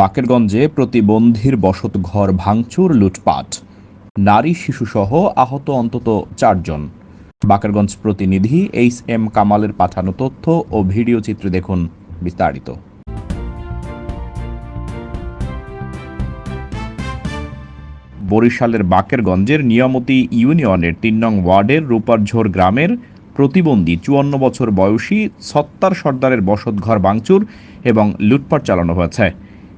বাকেরগঞ্জে প্রতিবন্ধীর বসত ঘর ভাঙচুর, লুটপাট। নারী, শিশুসহ আহত অন্তত চারজন। বাকেরগঞ্জ প্রতিনিধি এইচ এম কামালের পাঠানো তথ্য ও ভিডিও চিত্রে দেখুন বিস্তারিত। বরিশালের বাকেরগঞ্জের নিয়ামতি ইউনিয়নের তিন নং ওয়ার্ডের রূপারঝোর গ্রামের প্রতিবন্ধী চুয়ান্ন বছর বয়সী সত্তার সর্দারের বসতঘর ভাঙচুর এবং লুটপাট চালানো হয়েছে।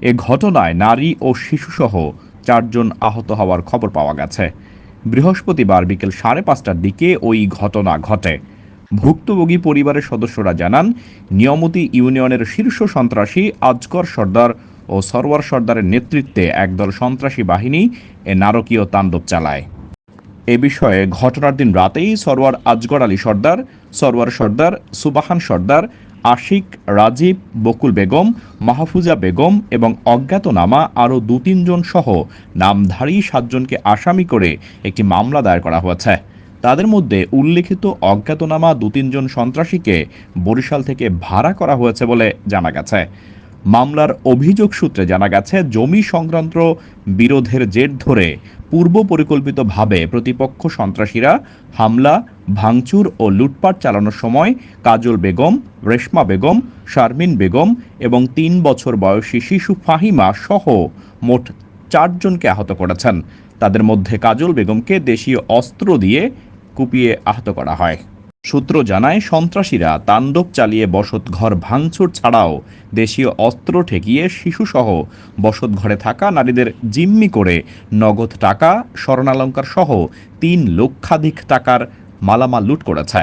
এ ঘটনায় নারী ও শিশুসহ চারজন আহত হওয়ার খবর পাওয়া গেছে। বৃহস্পতিবার বিকেল সাড়ে পাঁচটার দিকে ওই ঘটনা ঘটে। ভুক্তভোগী পরিবারের সদস্যরা জানান, নিয়মতি ইউনিয়নের শীর্ষ সন্ত্রাসী আজকর সর্দার ও সরওয়ার সর্দারের নেতৃত্বে একদল সন্ত্রাসী বাহিনী এ নারকীয় তাণ্ডব চালায়। এ বিষয়ে ঘটনার দিন রাতেই সরওয়ার আজগর আলী সর্দার, সরওয়ার সর্দার, সুবাহান সর্দার আশিক, রাজীব, বকুল বেগম, মাহফুজা বেগম এবং অজ্ঞাতনামা আরও দু তিনজন সহ নামধারী সাতজনকে আসামি করে একটি মামলা দায়ের করা হয়েছে। তাদের মধ্যে উল্লেখিত অজ্ঞাতনামা দু তিনজন সন্ত্রাসীকে বরিশাল থেকে ভাড়া করা হয়েছে বলে জানা গেছে। মামলার অভিযোগ সূত্রে জানা গেছে, জমি সংক্রান্ত বিরোধের জের ধরে পূর্ব পরিকল্পিতভাবে প্রতিপক্ষ সন্ত্রাসীরা হামলা, ভাঙচুর ও লুটপাট চালানোর সময় কাজল বেগম, রেশমা বেগম, শারমিন বেগম এবং তিন বছর বয়সী শিশু ফাহিমা সহ মোট চারজনকে আহত করেছেন। তাদের মধ্যে কাজল বেগমকে দেশীয় অস্ত্র দিয়ে কুপিয়ে আহত করা হয়। সূত্র জানায়, সন্ত্রাসীরা তাণ্ডব চালিয়ে বসতঘর ভাঙচুর ছাড়াও দেশীয় অস্ত্র ঠেকিয়ে শিশুসহ বসত ঘরে থাকা নারীদের জিম্মি করে নগদ টাকা স্বর্ণালঙ্কার সহ তিন লক্ষাধিক টাকার মালামাল লুট করেছে।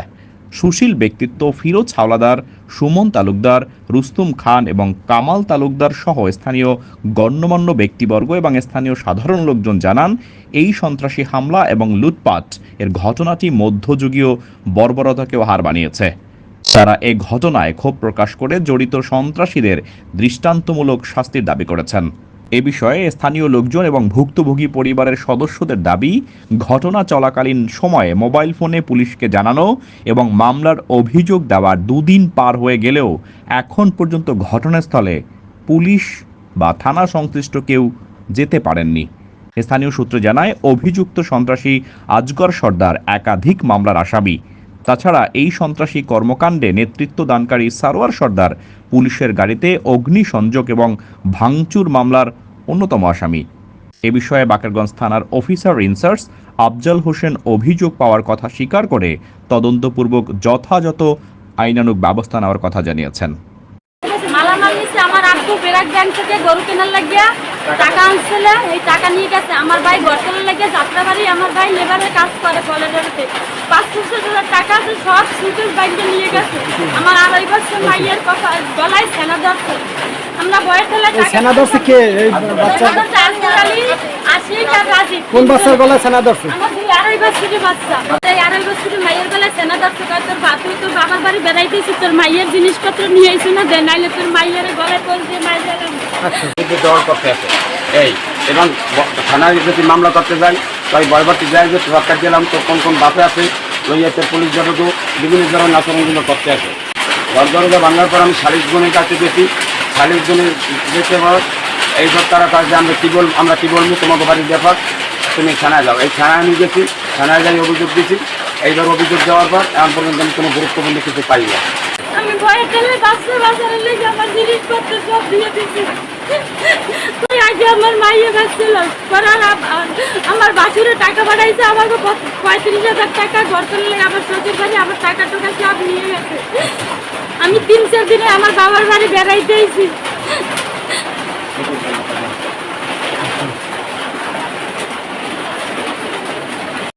সুশীল ব্যক্তিত্ব ফিরোজ হাওলাদার, সুমন তালুকদার, রুস্তুম খান এবং কামাল তালুকদার সহ স্থানীয় গণ্যমান্য ব্যক্তিবর্গ এবং স্থানীয় সাধারণ লোকজন জানান, এই সন্ত্রাসী হামলা এবং লুটপাট এর ঘটনাটি মধ্যযুগীয় বর্বরতাকেও হার বানিয়েছে। তারা এ ঘটনায় ক্ষোভ প্রকাশ করে জড়িত সন্ত্রাসীদের দৃষ্টান্তমূলক শাস্তির দাবি করেছেন। এ বিষয়ে স্থানীয় লোকজন এবং ভুক্তভোগী পরিবারের সদস্যদের দাবি, ঘটনা চলাকালীন সময়ে মোবাইল ফোনে পুলিশকে জানানো এবং মামলার অভিযোগ দেওয়ার দুদিন পার হয়ে গেলেও এখন পর্যন্ত ঘটনাস্থলে পুলিশ বা থানা সংশ্লিষ্ট কেউ যেতে পারেননি। স্থানীয় সূত্র জানায়, অভিযুক্ত সন্ত্রাসী আজগর সর্দার একাধিক মামলার আসামি। তাছাড়া এই সন্ত্রাসী কর্মকাণ্ডে নেতৃত্ব দানকারী সারোয়ার সর্দার, পুলিশের গাড়িতে অগ্নিসংযোগ এবং ভাঙচুর মামলার অন্যতম আসামি। এ বিষয়ে বাকেরগঞ্জ থানার অফিসার ইনচার্জ আফজাল হোসেন অভিযোগ পাওয়ার কথা স্বীকার করে তদন্তপূর্বক যথাযথ আইনানুগ ব্যবস্থা নেওয়ার কথা জানিয়েছেন। আমার টাকা নিয়ে গেছে। আমার ভাই বর্তমানে লাগিয়ে যাত্রাবাড়ি, আমার ভাই লেবারের কাজ করে কলেজেতে পাঁচ পঁচিশ হাজার টাকা আছে সব সুইটের ব্যাংকে নিয়ে গেছে। আমার আড়াই বছর মাইয়ের কথা গলায় সেনা ধরছে। আমরা বয়ের ঠেলে এই সেনা ধরছে কে? এই বাচ্চা আশিক আর রাজীব। কোন বাচ্চার গলায় সেনা ধরছে? আমার দুই আড়াই বছরের বাচ্চা। এই আড়াই বছরের মাইয়ের সেনা তোর তুই তোর বাবার বাড়ি তোর মাইয়ের জিনিসপত্র নিয়ে এসে না? দে নাইলে তোর মাইয়ের গলায় দেওয়ার আছে। এই এবং থানায় যদি মামলা করতে যাই তাই বয়বর্তী যাই যে সরকার দিলাম তো কোন কোন বাপে আছে লইয়াতে পুলিশ জগত বিভিন্ন ধরনের আচরণগুলো করতে আছে ঘর ভাঙার পর আমি শালিক গুণের কাছে গেছি শালিক গুণের যেতে পর এই সব তারা কাছে আমরা কী বল আমরা কী বলব তোমাকে বাড়ির ব্যাপার, তুমি থানায় যাও। এই থানায় আমি গেছি, থানায় যাই অভিযোগ দিয়েছি এইবার অভিযোগ দেওয়ার পর এখন পর্যন্ত আমি কোনো গুরুত্বপূর্ণ কিছু পাই না। আমি ভয়ে ঠেলে বাচ্চা বাজারে লেগে আমার জিনিসপত্র সব দিয়ে দিচ্ছি আগে আমার মাইয়ে গেছিল। করার আমার বাসুরে টাকা পাঠাইছে, আমাকে পঁয়ত্রিশ হাজার টাকা ঘর করলে আমার শ্বশুর বাড়ি, আমার টাকা টাকা সব নিয়ে গেছে। আমি তিন চার দিনে আমার বাবার বাড়ি বেড়াইতেইছি